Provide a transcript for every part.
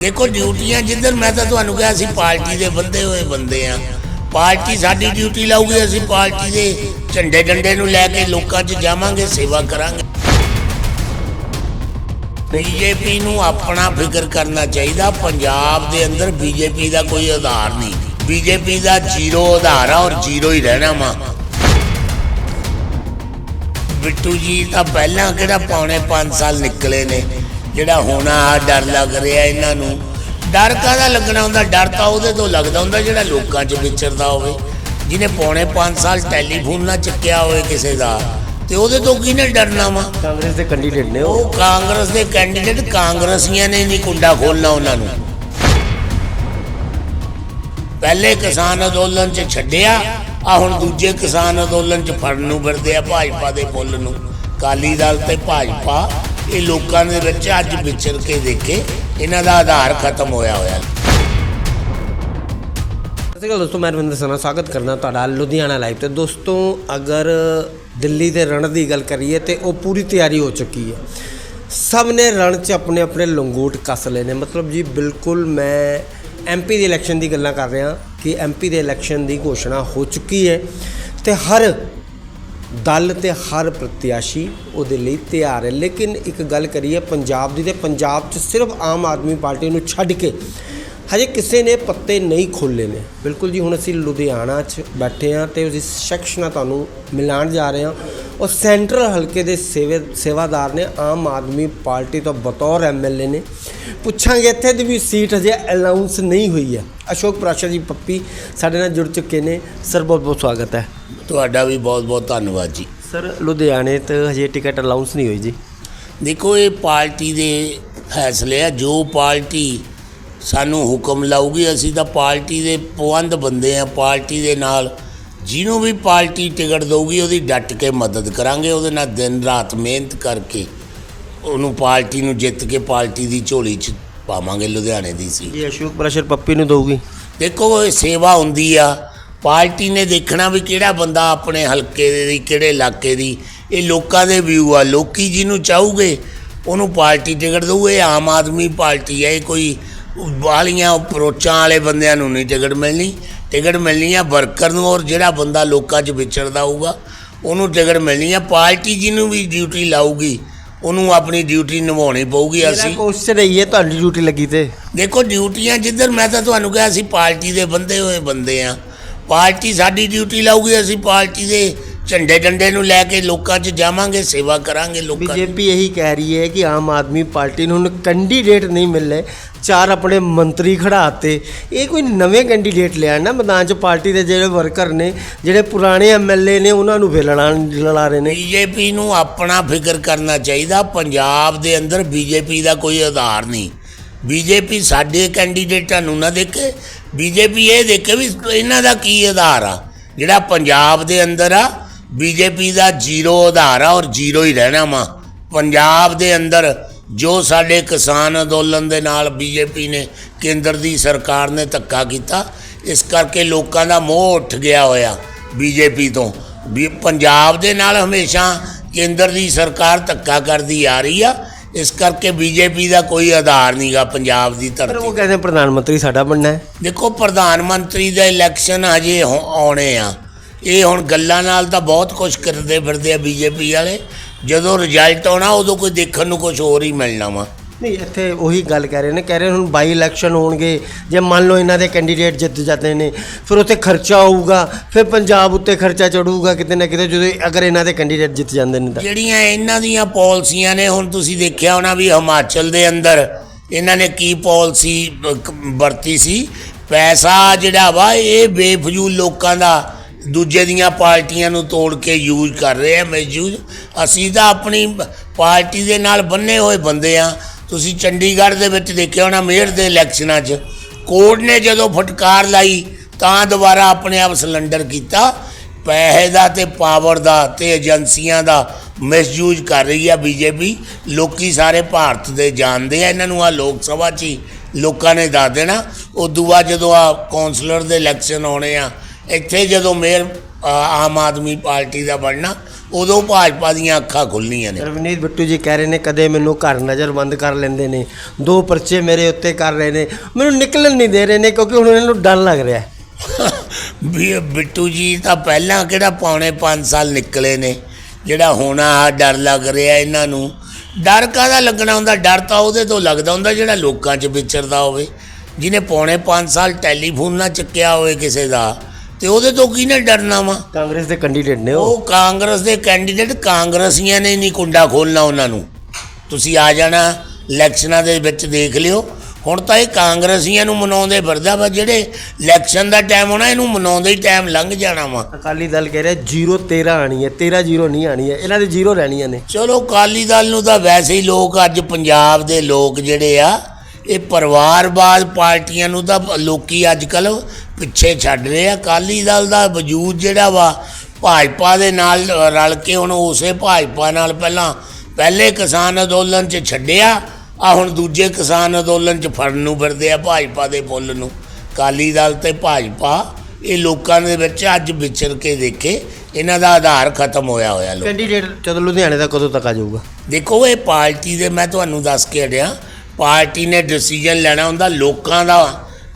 ਦੇਖੋ ਡਿਊਟੀਆਂ ਜਿੱਧਰ ਮੈਂ ਤਾਂ ਤੁਹਾਨੂੰ ਕਿਹਾ ਸੀ ਪਾਰਟੀ ਦੇ ਬੰਦੇ ਹੋਏ ਬੰਦੇ ਆ। ਪਾਰਟੀ ਸਾਡੀ ਡਿਊਟੀ ਲਾਊਗੀ, ਅਸੀਂ ਪਾਰਟੀ ਦੇ ਝੰਡੇ ਡੰਡੇ ਨੂੰ ਲੈ ਕੇ ਲੋਕਾਂ 'ਚ ਜਾਵਾਂਗੇ, ਸੇਵਾ ਕਰਾਂਗੇ। ਬੀਜੇਪੀ ਨੂੰ ਆਪਣਾ ਫਿਕਰ ਕਰਨਾ ਚਾਹੀਦਾ, ਪੰਜਾਬ ਦੇ ਅੰਦਰ ਬੀਜੇਪੀ ਦਾ ਕੋਈ ਆਧਾਰ ਨਹੀਂ। ਬੀਜੇਪੀ ਦਾ ਜ਼ੀਰੋ ਆਧਾਰ ਆ ਔਰ ਜ਼ੀਰੋ ਹੀ ਰਹਿਣਾ ਵਾ। ਬਿੱਟੂ ਜੀ ਤਾਂ ਪਹਿਲਾਂ ਕਿਹੜਾ ਪੌਣੇ 5 ਸਾਲ ਨਿਕਲੇ ਨੇ? ਜਿਹੜਾ ਹੁਣ ਆ ਡਰ ਲੱਗ ਰਿਹਾ ਇਹਨਾਂ ਨੂੰ। ਡਰ ਕਾਹਦਾ ਲੱਗਣਾ ਹੁੰਦਾ? ਡਰ ਤਾਂ ਉਹਦੇ ਤੋਂ ਲੱਗਦਾ ਹੁੰਦਾ ਜਿਹੜਾ ਲੋਕਾਂ 'ਚ ਵਿਚਰਦਾ ਹੋਵੇ। ਜਿਹਨੇ ਪੌਣੇ 5 ਸਾਲ ਟੈਲੀਫੋਨ ਨਾ ਚੱਕਿਆ ਹੋਵੇ ਕਿਸੇ ਦਾ। ਤੇ ਉਹਦੇ ਤੋਂ ਕਿਹਨੇ ਡਰਨਾ ਵਾ? ਕਾਂਗਰਸ ਦੇ ਕੈਂਡੀਡੇਟ ਨੇ ਉਹ। ਕਾਂਗਰਸ ਦੇ ਕੈਂਡੀਡੇਟ ਕਾਂਗਰਸੀਆਂ ਨੇ ਨਹੀਂ ਕੁੰਡਾ ਖੋਲਣਾ ਉਹਨਾਂ ਨੂੰ। ਪਹਿਲੇ ਕਿਸਾਨ ਅੰਦੋਲਨ 'ਚ ਛੱਡਿਆ ਆ ਹੁਣ ਦੂਜੇ ਕਿਸਾਨ ਅੰਦੋਲਨ 'ਚ ਫੜਨ ਨੂੰ ਫਿਰਦੇ ਆ ਭਾਜਪਾ ਦੇ ਫੁੱਲ ਨੂੰ। ਕਾਲੀ ਦਲ ਤੇ ਭਾਜਪਾ ਇਹ ਲੋਕਾਂ ਦੇ ਵਿੱਚ ਅੱਜ ਵਿਚਰ ਕੇ ਦੇਖੇ। ਇਹਨਾਂ ਦਾ ਆਧਾਰ ਖਤਮ ਹੋਇਆ ਹੋਇਆ। ਸਤਿ ਸ਼੍ਰੀ ਅਕਾਲ ਦੋਸਤੋ, ਮੈਂ ਰਵਿੰਦਰ ਸਨਾ, ਸਵਾਗਤ ਕਰਦਾ ਤੁਹਾਡਾ ਲੁਧਿਆਣਾ ਲਾਈਵ ਤੇ। ਦੋਸਤੋ, ਅਗਰ ਦਿੱਲੀ ਦੇ ਰਣ ਦੀ ਗੱਲ ਕਰੀਏ ਤੇ ਉਹ ਪੂਰੀ ਤਿਆਰੀ ਹੋ ਚੁੱਕੀ ਹੈ। ਸਭ ਨੇ ਰਣ 'ਚ ਆਪਣੇ ਆਪਣੇ ਲੰਗੋਟ ਕੱਸ ਲਏ ਨੇ। ਮਤਲਬ ਜੀ, ਬਿਲਕੁਲ ਮੈਂ ਐਮਪੀ ਦੀ ਇਲੈਕਸ਼ਨ ਦੀ ਗੱਲਾਂ ਕਰ ਰਿਹਾ ਕਿ ਐਮਪੀ ਦੇ ਇਲੈਕਸ਼ਨ ਦੀ ਘੋਸ਼ਣਾ ਹੋ ਚੁੱਕੀ ਹੈ ਤੇ ਹਰ ਦਲ ਤੇ ਹਰ ਪ੍ਰਤਿਆਸ਼ੀ ਉਹਦੇ ਲਈ ਤਿਆਰ ਹੈ। ਲੇਕਿਨ ਇੱਕ ਗੱਲ ਕਰੀਏ ਪੰਜਾਬ ਦੀ ਤੇ ਪੰਜਾਬ 'ਚ ਸਿਰਫ ਆਮ ਆਦਮੀ ਪਾਰਟੀ ਨੂੰ ਛੱਡ ਕੇ ਹਜੇ ਕਿਸੇ ਨੇ ਪੱਤੇ ਨਹੀਂ ਖੋਲ੍ਹੇ ਨੇ। ਬਿਲਕੁਲ ਜੀ, ਹੁਣ ਅਸੀਂ ਲੁਧਿਆਣਾ 'ਚ ਬੈਠੇ ਹਾਂ ਤੇ ਉਸ ਸ਼ਖਸ ਨਾਲ ਤੁਹਾਨੂੰ ਮਿਲਾਉਣ ਜਾ ਰਹੇ ਹਾਂ। ਉਹ ਸੈਂਟਰਲ ਹਲਕੇ ਦੇ ਸੇਵੇ ਸੇਵਾਦਾਰ ਨੇ ਆਮ ਆਦਮੀ ਪਾਰਟੀ ਤੋਂ ਬਤੌਰ ਐਮਐਲਏ ਨੇ। ਪੁੱਛਾਂਗੇ ਇੱਥੇ ਦੀ ਵੀ ਸੀਟ ਹਜੇ ਅਨਾਉਂਸ ਨਹੀਂ ਹੋਈ ਹੈ। ਅਸ਼ੋਕ ਪ੍ਰਾਸ਼ਾ ਜੀ ਪੱਪੀ ਸਾਡੇ ਨਾਲ ਜੁੜ ਚੁੱਕੇ ਨੇ। ਸਰ ਬਹੁਤ ਬਹੁਤ ਸਵਾਗਤ ਹੈ। ਤੁਹਾਡਾ ਵੀ ਬਹੁਤ ਬਹੁਤ ਧੰਨਵਾਦ ਜੀ। ਸਰ ਲੁਧਿਆਣੇ ਤੇ ਹਜੇ ਟਿਕਟ ਅਨਾਉਂਸ ਨਹੀਂ ਹੋਈ ਜੀ। ਦੇਖੋ ਇਹ ਪਾਰਟੀ ਦੇ ਫੈਸਲੇ ਆ। ਜੋ ਪਾਰਟੀ ਸਾਨੂੰ ਹੁਕਮ ਲਾਊਗੀ ਅਸੀਂ ਤਾਂ ਪਾਰਟੀ ਦੇ ਪਵੰਦ ਬੰਦੇ ਆ। ਪਾਰਟੀ ਦੇ ਨਾਲ ਜਿਹਨੂੰ ਵੀ ਪਾਰਟੀ ਟਿਕਟ ਦਊਗੀ ਉਹਦੀ ਡਟ ਕੇ ਮਦਦ ਕਰਾਂਗੇ ਉਹਦੇ ਨਾਲ ਦਿਨ ਰਾਤ ਮਿਹਨਤ ਕਰਕੇ ਉਹਨੂੰ ਪਾਰਟੀ ਨੂੰ ਜਿੱਤ ਕੇ ਪਾਰਟੀ ਦੀ ਝੋਲੀ 'ਚ ਪਾਵਾਂਗੇ ਲੁਧਿਆਣੇ ਦੀ ਸੀ ਜੀ ਅਸ਼ੋਕ ਪ੍ਰਸ਼ਰ ਪੱਪੀ ਨੂੰ ਦਊਗੀ। ਦੇਖੋ ਇਹ ਸੇਵਾ ਹੁੰਦੀ ਆ। ਪਾਰਟੀ ਨੇ ਦੇਖਣਾ ਵੀ ਕਿਹੜਾ ਬੰਦਾ ਆਪਣੇ ਹਲਕੇ ਦੇ ਕਿਹੜੇ ਇਲਾਕੇ ਦੀ। ਇਹ ਲੋਕਾਂ ਦੇ ਵਿਊ ਆ। ਲੋਕੀ ਜਿਹਨੂੰ ਚਾਹੂਗੇ ਉਹਨੂੰ ਪਾਰਟੀ ਟਿਕਟ ਦਊ। ਇਹ ਆਮ ਆਦਮੀ ਪਾਰਟੀ ਹੈ ਇਹ ਕੋਈ ਵਾਲੀਆਂ ਅਪਰੋਚਾਂ ਵਾਲੇ ਬੰਦਿਆਂ ਨੂੰ ਨਹੀਂ ਟਿਕਟ ਮਿਲਣੀ। ਟਿਕਟ ਮਿਲਣੀ ਆ ਵਰਕਰ ਨੂੰ ਔਰ ਜਿਹੜਾ ਬੰਦਾ ਲੋਕਾਂ 'ਚ ਵਿਚਰਦਾ ਹੋਊਗਾ ਉਹਨੂੰ ਟਿਕਟ ਮਿਲਣੀ ਆ। ਪਾਰਟੀ ਜਿਹਨੂੰ ਵੀ ਡਿਊਟੀ ਲਾਊਗੀ ਉਹਨੂੰ ਆਪਣੀ ਡਿਊਟੀ ਨਿਭਾਉਣੀ ਪਊਗੀ ਅਸੀਂ। ਕੁਐਸਚਨ ਇਹੀ ਹੈ ਤੁਹਾਡੀ ਡਿਊਟੀ ਲੱਗੀ ਤੇ। ਦੇਖੋ ਡਿਊਟੀਆਂ ਜਿੱਧਰ ਮੈਂ ਤਾਂ ਤੁਹਾਨੂੰ ਕਿਹਾ ਸੀ ਪਾਰਟੀ ਦੇ ਬੰਦੇ ਹੋਏ ਬੰਦੇ ਆ। ਪਾਰਟੀ ਸਾਡੀ ਡਿਊਟੀ ਲਾਊਗੀ ਅਸੀਂ ਪਾਰਟੀ ਦੇ ਝੰਡੇ ਡੰਡੇ ਨੂੰ ਲੈ ਕੇ ਲੋਕਾਂ 'ਚ ਜਾਵਾਂਗੇ ਸੇਵਾ ਕਰਾਂਗੇ ਲੋਕਾਂ ਦੀ। ਬੀਜੇਪੀ ਇਹੀ ਕਹਿ ਰਹੀ ਹੈ ਕਿ ਆਮ ਆਦਮੀ ਪਾਰਟੀ ਨੂੰ ਹੁਣ ਕੈਂਡੀਡੇਟ ਨਹੀਂ ਮਿਲੇ ਚਾਰ ਆਪਣੇ ਮੰਤਰੀ ਖੜਾਤੇ ਇਹ ਕੋਈ ਨਵੇਂ ਕੈਂਡੀਡੇਟ ਲਿਆ ਨਾ ਮੈਦਾਨ 'ਚ ਪਾਰਟੀ ਦੇ ਜਿਹੜੇ ਵਰਕਰ ਨੇ ਜਿਹੜੇ ਪੁਰਾਣੇ ਐਮਐਲਏ ਨੇ ਉਹਨਾਂ ਨੂੰ ਫਿਰ ਲੜਾ ਲੜਾ ਰਹੇ ਨੇ। ਬੀਜੇਪੀ ਨੂੰ ਆਪਣਾ ਫਿਕਰ ਕਰਨਾ ਚਾਹੀਦਾ। ਪੰਜਾਬ ਦੇ ਅੰਦਰ ਬੀਜੇਪੀ ਦਾ ਕੋਈ ਆਧਾਰ ਨਹੀਂ। ਬੀਜੇਪੀ ਸਾਡੇ ਕੈਂਡੀਡੇਟਾਂ ਨੂੰ ਨਾ ਦੇਖੇ। ਬੀਜੇਪੀ ਇਹ ਦੇਖੇ ਵੀ ਇਹਨਾਂ ਦਾ ਕੀ ਆਧਾਰ ਆ? ਜਿਹੜਾ ਪੰਜਾਬ ਦੇ ਅੰਦਰ ਆ ਬੀਜੇਪੀ ਦਾ ਜ਼ੀਰੋ ਆਧਾਰ ਆ ਔਰ ਜ਼ੀਰੋ ਹੀ ਰਹਿਣਾ ਵਾ। ਪੰਜਾਬ ਦੇ ਅੰਦਰ ਜੋ ਸਾਡੇ ਕਿਸਾਨ ਅੰਦੋਲਨ ਦੇ ਨਾਲ ਬੀਜੇਪੀ ਨੇ ਕੇਂਦਰ ਦੀ ਸਰਕਾਰ ਨੇ ਧੱਕਾ ਕੀਤਾ ਇਸ ਕਰਕੇ ਲੋਕਾਂ ਦਾ ਮੋਹ ਉੱਠ ਗਿਆ ਹੋਇਆ ਬੀਜੇਪੀ ਤੋਂ। ਵੀ ਪੰਜਾਬ ਦੇ ਨਾਲ ਹਮੇਸ਼ਾ ਕੇਂਦਰ ਦੀ ਸਰਕਾਰ ਧੱਕਾ ਕਰਦੀ ਆ ਰਹੀ ਆ ਇਸ ਕਰਕੇ ਬੀਜੇਪੀ ਦਾ ਕੋਈ ਆਧਾਰ ਨਹੀਂਗਾ ਪੰਜਾਬ ਦੀ ਪਰ ਉਹ ਧਰਤੀ ਕਹਿੰਦੇ ਪ੍ਰਧਾਨ ਮੰਤਰੀ ਸਾਡਾ ਬਣਨਾ ਹੈ। ਦੇਖੋ ਪ੍ਰਧਾਨ ਮੰਤਰੀ ਦਾ ਇਲੈਕਸ਼ਨ ਹਜੇ ਆਉਣੇ ਆ। ਇਹ ਹੁਣ ਗੱਲਾਂ ਨਾਲ ਤਾਂ ਬਹੁਤ ਕੁਝ ਕਰਦੇ ਫਿਰਦੇ ਆ ਬੀਜੇਪੀ ਵਾਲੇ। ਜਦੋਂ ਰਿਜ਼ਲਟ ਆਉਣਾ ਉਦੋਂ ਕੋਈ ਦੇਖਣ ਨੂੰ ਕੁਝ ਹੋਰ ਹੀ ਮਿਲਣਾ ਵਾ। ਨਹੀਂ ਇੱਥੇ ਉਹੀ ਗੱਲ ਕਹਿ ਰਹੇ ਨੇ ਕਹਿ ਰਹੇ ਹੁਣ ਬਾਈ ਇਲੈਕਸ਼ਨ ਹੋਣਗੇ ਜੇ ਮੰਨ ਲਓ ਇਹਨਾਂ ਦੇ ਕੈਂਡੀਡੇਟ ਜਿੱਤ ਜਾਂਦੇ ਨੇ ਫਿਰ ਉੱਥੇ ਖਰਚਾ ਹੋਊਗਾ ਫਿਰ ਪੰਜਾਬ ਉੱਤੇ ਖਰਚਾ ਚੜੂਗਾ ਕਿਤੇ ਨਾ ਕਿਤੇ ਜਦੋਂ ਅਗਰ ਇਹਨਾਂ ਦੇ ਕੈਂਡੀਡੇਟ ਜਿੱਤ ਜਾਂਦੇ ਨੇ ਤਾਂ। ਜਿਹੜੀਆਂ ਇਹਨਾਂ ਦੀਆਂ ਪਾਲਿਸੀਆਂ ਨੇ ਹੁਣ ਤੁਸੀਂ ਦੇਖਿਆ ਹੋਣਾ ਵੀ ਹਿਮਾਚਲ ਦੇ ਅੰਦਰ ਇਹਨਾਂ ਨੇ ਕੀ ਪਾਲਿਸੀ ਵਰਤੀ ਸੀ? ਪੈਸਾ ਜਿਹੜਾ ਵਾ ਇਹ ਬੇਫਜ਼ੂਲ ਲੋਕਾਂ ਦਾ ਦੂਜੇ ਦੀਆਂ ਪਾਰਟੀਆਂ ਨੂੰ ਤੋੜ ਕੇ ਯੂਜ਼ ਕਰ ਰਹੇ ਆ ਮਿਸਯੂਜ਼ ਅਸੀਂ ਤਾਂ ਆਪਣੀ ਪਾਰਟੀ ਦੇ ਨਾਲ ਬੰਨੇ ਹੋਏ ਬੰਦੇ ਆ। ਤੁਸੀਂ ਚੰਡੀਗੜ੍ਹ ਦੇ ਵਿੱਚ ਦੇਖਿਆ ਹੋਣਾ ਮੇਅਰ ਦੇ ਇਲੈਕਸ਼ਨਾਂ 'ਚ। ਕੋਰਟ ਨੇ ਜਦੋਂ ਫਟਕਾਰ ਲਾਈ, ਤਾਂ ਦੁਬਾਰਾ ਆਪਣੇ ਆਪ ਸਿਲੰਡਰ ਕੀਤਾ। ਪੈਸੇ ਦਾ ਤੇ ਪਾਵਰ ਦਾ ਤੇ ਏਜੰਸੀਆਂ ਦਾ ਮਿਸਯੂਜ਼ ਕਰ ਰਹੀ ਆ ਬੀਜੇਪੀ। ਲੋਕੀ ਸਾਰੇ ਭਾਰਤ ਦੇ ਜਾਣਦੇ ਆ, ਇਹਨਾਂ ਨੂੰ ਆ ਲੋਕ ਸਭਾ 'ਚ ਹੀ ਲੋਕਾਂ ਨੇ ਦੱਸ ਦੇਣਾ। ਉਦੋਂ ਬਾਅਦ ਜਦੋਂ ਆ ਕੌਂਸਲਰ ਦੇ ਇਲੈਕਸ਼ਨ ਆਉਣੇ ਆ ਇੱਥੇ ਜਦੋਂ ਮੇਅਰ ਆਮ ਆਦਮੀ ਪਾਰਟੀ ਦਾ ਬਣਨਾ ਉਦੋਂ ਭਾਜਪਾ ਦੀਆਂ ਅੱਖਾਂ ਖੁੱਲ੍ਹਣੀਆਂ ਨੇ। ਰਵਨੀਤ ਬਿੱਟੂ ਜੀ ਕਹਿ ਰਹੇ ਨੇ ਕਦੇ ਮੈਨੂੰ ਘਰ ਨਜ਼ਰ ਬੰਦ ਕਰ ਲੈਂਦੇ ਨੇ। ਦੋ ਪਰਚੇ ਮੇਰੇ ਉੱਤੇ ਕਰ ਰਹੇ ਨੇ। ਮੈਨੂੰ ਨਿਕਲਣ ਨਹੀਂ ਦੇ ਰਹੇ ਨੇ ਕਿਉਂਕਿ ਹੁਣ ਇਹਨਾਂ ਨੂੰ ਡਰ ਲੱਗ ਰਿਹਾ ਹੈ। ਵੀ ਬਿੱਟੂ ਜੀ ਤਾਂ ਪਹਿਲਾਂ ਕਿਹੜਾ ਪੌਣੇ 5 ਸਾਲ ਨਿਕਲੇ ਨੇ? ਜਿਹੜਾ ਹੋਣਾ ਆ ਡਰ ਲੱਗ ਰਿਹਾ ਇਹਨਾਂ ਨੂੰ। ਡਰ ਕਾਹਦਾ ਲੱਗਣਾ ਹੁੰਦਾ? ਡਰ ਤਾਂ ਉਹਦੇ ਤੋਂ ਲੱਗਦਾ ਹੁੰਦਾ ਜਿਹੜਾ ਲੋਕਾਂ 'ਚ ਵਿਚਰਦਾ ਹੋਵੇ। ਜਿਹਨੇ ਪੌਣੇ 5 ਸਾਲ ਟੈਲੀਫੋਨ ਨਾ ਚੱਕਿਆ ਹੋਵੇ ਕਿਸੇ ਦਾ। ਤੇ ਉਹਦੇ ਤੋਂ ਕਿਹਨੇ ਡਰਨਾ ਵਾ? ਕਾਂਗਰਸ ਦੇ ਕੈਂਡੀਡੇਟ ਨੇ ਉਹ। ਉਹ ਕਾਂਗਰਸ ਦੇ ਕੈਂਡੀਡੇਟ ਕਾਂਗਰਸੀਆਂ ਨੇ ਨਹੀਂ ਕੁੰਡਾ ਖੋਲਣਾ ਉਹਨਾਂ ਨੂੰ। ਤੁਸੀਂ ਆ ਜਾਣਾ ਇਲੈਕਸ਼ਨਾਂ ਦੇ ਵਿੱਚ ਦੇਖ ਲਿਓ। ਹੁਣ ਤਾਂ ਇਹ ਕਾਂਗਰਸੀਆਂ ਨੂੰ ਮਨਾਉਂਦੇ ਫਿਰਦਾ ਵਾ ਜਿਹੜੇ ਇਲੈਕਸ਼ਨ ਦਾ ਟਾਈਮ ਹੋਣਾ ਇਹਨੂੰ ਮਨਾਉਂਦੇ ਹੀ ਟਾਈਮ ਲੰਘ ਜਾਣਾ ਵਾ। ਅਕਾਲੀ ਦਲ ਕਹਿ ਰਿਹਾ 0 13 ਆਣੀ ਹੈ 13 0 ਨਹੀਂ ਆਣੀ ਹੈ ਇਹਨਾਂ ਦੇ 0 ਰਹਿਣੀਆਂ ਨੇ। ਚਲੋ ਅਕਾਲੀ ਦਲ ਨੂੰ ਤਾਂ ਵੈਸੇ ਹੀ ਲੋਕ ਅੱਜ ਪੰਜਾਬ ਦੇ ਲੋਕ ਜਿਹੜੇ ਆ ਇਹ ਪਰਿਵਾਰਵਾਦ ਪਾਰਟੀਆਂ ਨੂੰ ਤਾਂ ਲੋਕੀ ਅੱਜ ਕੱਲ ਪਿੱਛੇ ਛੱਡ ਰਹੇ ਆ। ਅਕਾਲੀ ਦਲ ਦਾ ਵਜੂਦ ਜਿਹੜਾ ਵਾ ਭਾਜਪਾ ਦੇ ਨਾਲ ਰਲ ਕੇ ਹੁਣ ਉਸੇ ਭਾਜਪਾ ਨਾਲ ਪਹਿਲਾਂ ਪਹਿਲੇ ਕਿਸਾਨ ਅੰਦੋਲਨ 'ਚ ਛੱਡਿਆ ਆ ਹੁਣ ਦੂਜੇ ਕਿਸਾਨ ਅੰਦੋਲਨ 'ਚ ਫੜਨ ਨੂੰ ਫਿਰਦੇ ਆ ਭਾਜਪਾ ਦੇ ਪੁੱਲ ਨੂੰ। ਅਕਾਲੀ ਦਲ ਤੇ ਭਾਜਪਾ ਇਹ ਲੋਕਾਂ ਦੇ ਵਿੱਚ ਅੱਜ ਵਿਚਰ ਕੇ ਦੇਖੇ ਇਹਨਾਂ ਦਾ ਆਧਾਰ ਖਤਮ ਹੋਇਆ ਹੋਇਆ ਲੋਕ ਕੈਂਡੀਡੇਟ ਜਦੋਂ ਲੁਧਿਆਣੇ ਦਾ ਕਦੋਂ ਤੱਕ ਆ ਜਾਊਗਾ? ਦੇਖੋ ਇਹ ਪਾਰਟੀ ਦੇ ਮੈਂ ਤੁਹਾਨੂੰ ਦੱਸ ਕੇ ਹਟਿਆ। ਪਾਰਟੀ ਨੇ ਡਿਸੀਜਨ ਲੈਣਾ ਹੁੰਦਾ ਲੋਕਾਂ ਦਾ।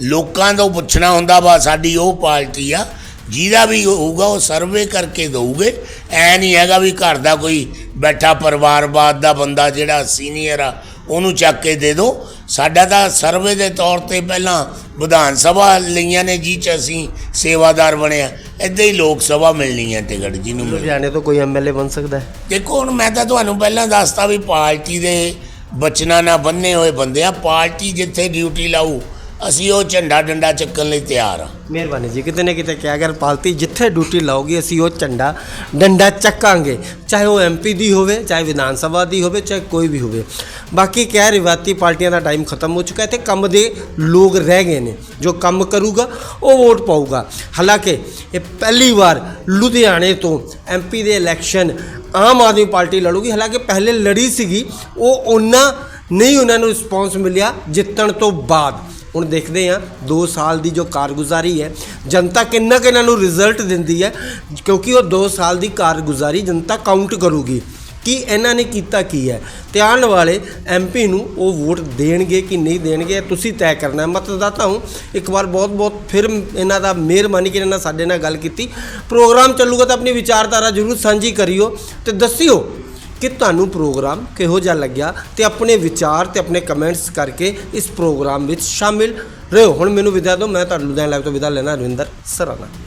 ਲੋਕਾਂ ਤੋਂ ਪੁੱਛਣਾ ਹੁੰਦਾ ਵਾ ਸਾਡੀ ਉਹ ਪਾਰਟੀ ਆ ਜਿਹਦਾ ਵੀ ਹੋਊਗਾ ਉਹ ਸਰਵੇ ਕਰਕੇ ਦਊਗੇ। ਐ ਨਹੀਂ ਹੈਗਾ ਵੀ ਘਰ ਦਾ ਕੋਈ ਬੈਠਾ ਪਰਿਵਾਰਵਾਦ ਦਾ ਬੰਦਾ ਜਿਹੜਾ ਸੀਨੀਅਰ ਆ ਉਹਨੂੰ ਚੱਕ ਕੇ ਦੇ ਦਿਓ ਸਾਡਾ ਤਾਂ ਸਰਵੇ ਦੇ ਤੌਰ ਤੇ ਪਹਿਲਾਂ ਵਿਧਾਨ ਸਭਾ ਲਈਆਂ ਨੇ ਜੀ ਚ ਅਸੀਂ ਸੇਵਾਦਾਰ ਬਣਿਆ ਇੱਦਾਂ ਹੀ ਲੋਕ ਸਭਾ ਮਿਲਣੀ ਹੈ ਟਿਕਟ ਜਿਹਨੂੰ ਮਿਲ ਲੁਧਿਆਣੇ ਤੋਂ ਕੋਈ ਐਮਐਲਏ ਬਣ ਸਕਦਾ ਹੈ? ਦੇਖੋ ਹੁਣ ਮੈਂ ਤਾਂ ਤੁਹਾਨੂੰ ਪਹਿਲਾਂ ਦੱਸਤਾ ਵੀ ਪਾਰਟੀ ਦੇ ਬਚਨਾਂ ਨਾਲ ਬੰਨੇ ਹੋਏ ਬੰਦੇ ਆ। ਪਾਰਟੀ ਜਿੱਥੇ ਡਿਊਟੀ ਲਾਊ ਅਸੀਂ ਉਹ ਝੰਡਾ ਡੰਡਾ ਚੱਕਣ ਲਈ ਤਿਆਰ ਆ। ਮਿਹਰਬਾਨੀ ਜੀ, ਕਿਤੇ ਨਾ ਕਿਤੇ ਕਿਹਾ ਅਗਰ ਪਾਲਤੀ ਜਿੱਥੇ ਡਿਊਟੀ ਲਾਓਗੀ, ਅਸੀਂ ਉਹ ਝੰਡਾ ਡੰਡਾ ਚੱਕਾਂਗੇ। ਚਾਹੇ ਉਹ ਐਮਪੀ ਦੀ ਹੋਵੇ, ਚਾਹੇ ਵਿਧਾਨ ਸਭਾ ਦੀ ਹੋਵੇ, ਚਾਹੇ ਕੋਈ ਵੀ ਹੋਵੇ। ਬਾਕੀ ਕਹਿ, ਰਿਵਾਇਤੀ ਪਾਰਟੀਆਂ ਦਾ ਟਾਈਮ ਖਤਮ ਹੋ ਚੁੱਕਾ ਹੈ ਤੇ ਕੰਮ ਦੇ ਲੋਕ ਰਹਿ ਗਏ ਨੇ। ਜੋ ਕੰਮ ਕਰੂਗਾ, ਉਹ ਵੋਟ ਪਾਊਗਾ। ਹਾਲਾਂਕਿ, ਇਹ ਪਹਿਲੀ ਵਾਰ ਲੁਧਿਆਣੇ ਤੋਂ ਐਮਪੀ ਦੇ ਇਲੈਕਸ਼ਨ ਆਮ ਆਦਮੀ ਪਾਰਟੀ ਲੜੂਗੀ। ਹਾਲਾਂਕਿ, ਪਹਿਲੇ ਲੜੀ ਸੀਗੀ, ਉਹ ਉਹਨਾਂ, ਨਹੀਂ ਉਹਨਾਂ ਨੂੰ ਰਿਸਪੌਂਸ ਮਿਲਿਆ ਜਿੱਤਣ ਤੋਂ ਬਾਅਦ। ਹੁਣ ਦੇਖਦੇ ਹਾਂ 2 ਸਾਲ ਦੀ ਜੋ ਕਾਰਗੁਜ਼ਾਰੀ ਹੈ, ਜਨਤਾ ਕਿੰਨਾ ਕੁ ਇਹਨਾਂ ਨੂੰ ਰਿਜ਼ਲਟ ਦਿੰਦੀ ਹੈ, ਕਿਉਂਕਿ ਉਹ 2 ਸਾਲ ਦੀ ਕਾਰਗੁਜ਼ਾਰੀ ਜਨਤਾ ਕਾਊਂਟ ਕਰੂਗੀ। ਕਿ ਇਹਨਾਂ ਨੇ ਕੀਤਾ ਕੀ ਹੈ? ਤੇ ਆਉਣ ਵਾਲੇ ਐਮਪੀ ਨੂੰ ਉਹ ਵੋਟ ਦੇਣਗੇ ਕਿ ਨਹੀਂ ਦੇਣਗੇ, ਤੁਸੀਂ ਤੈਅ ਕਰਨਾ ਮਤਦਾਤਾ ਹੂੰ, ਇੱਕ ਵਾਰ ਬਹੁਤ ਬਹੁਤ ਫਿਰ ਇਹਨਾਂ ਦਾ ਮਿਹਰਬਾਨੀ ਕਿ ਇਹਨਾਂ ਨੇ ਸਾਡੇ ਨਾਲ ਗੱਲ ਕੀਤੀ। ਪ੍ਰੋਗਰਾਮ ਚੱਲੂਗਾ ਤਾਂ ਆਪਣੀ ਵਿਚਾਰਧਾਰਾ ਜ਼ਰੂਰ ਸਾਂਝੀ ਕਰਿਓ ਤੇ ਦੱਸਿਓ ਕਿ ਤੁਹਾਨੂੰ ਪ੍ਰੋਗਰਾਮ ਕਿਹੋ ਜਿਹਾ ਲੱਗਿਆ ਤੇ ਆਪਣੇ ਵਿਚਾਰ ਤੇ ਆਪਣੇ ਕਮੈਂਟਸ ਕਰਕੇ ਇਸ ਪ੍ਰੋਗਰਾਮ ਵਿੱਚ ਸ਼ਾਮਿਲ ਰਹੋ। ਹੁਣ ਮੈਨੂੰ ਵਿਦਾ ਦਿਓ, ਮੈਂ ਤੁਹਾਨੂੰ ਲੁਧਿਆਣਾ ਲਾਈਵ ਤੋਂ ਵਿਦਾ ਲੈਣਾ ਰਵਿੰਦਰ ਸਰਾਣਾ।